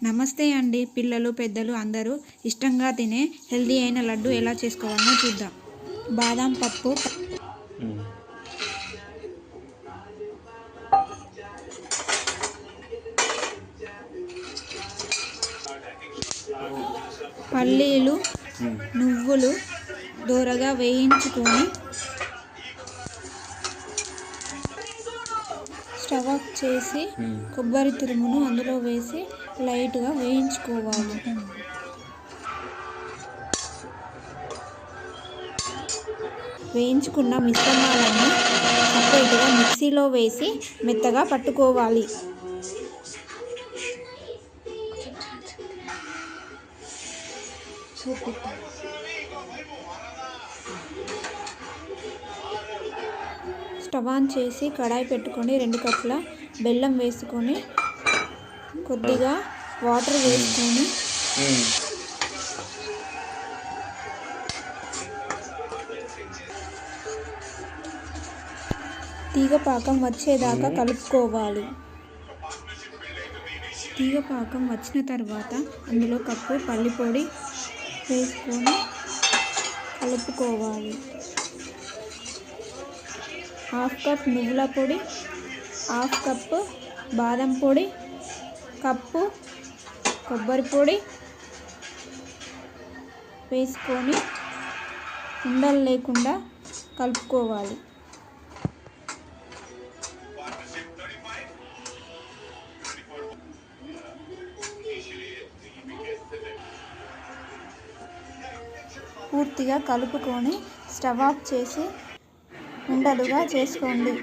నమస్తే అండి. పిల్లలు పెద్దలు అందరూ ఇష్టంగా తినే హెల్దీ అయిన లడ్డు ఎలా చేసుకోవాలో చూద్దాం. బాదం పప్పు పల్లీలు నువ్వులు దూరగా వేయించుకొని స్టవ్ ఆఫ్ చేసి కొబ్బరి తురుమును అందులో వేసి లైట్గా వేయించుకోవాలి. వేయించుకున్న మిశ్రమాలను సపరేట్గా మిక్సీలో వేసి మెత్తగా పట్టుకోవాలి. స్టవ్ ఆన్ చేసి కడాయి పెట్టుకొని రెండు కప్పుల బెల్లం వేసుకొని కొద్దిగా వాటర్ వేసుకొని తీగపాకం వచ్చేదాకా కలుపుకోవాలి. తీగపాకం వచ్చిన తర్వాత అందులో కప్పు పల్లి పొడి వేసుకొని కలుపుకోవాలి. హాఫ్ కప్ నువ్వుల పొడి హాఫ్ కప్పు బాదం పొడి కప్పు కొబ్బరి పొడి వేసుకొని ఉండలు లేకుండా కలుపుకోవాలి. పూర్తిగా కలుపుకొని స్టవ్ ఆఫ్ చేసి ఉండలుగా చేసుకోండి.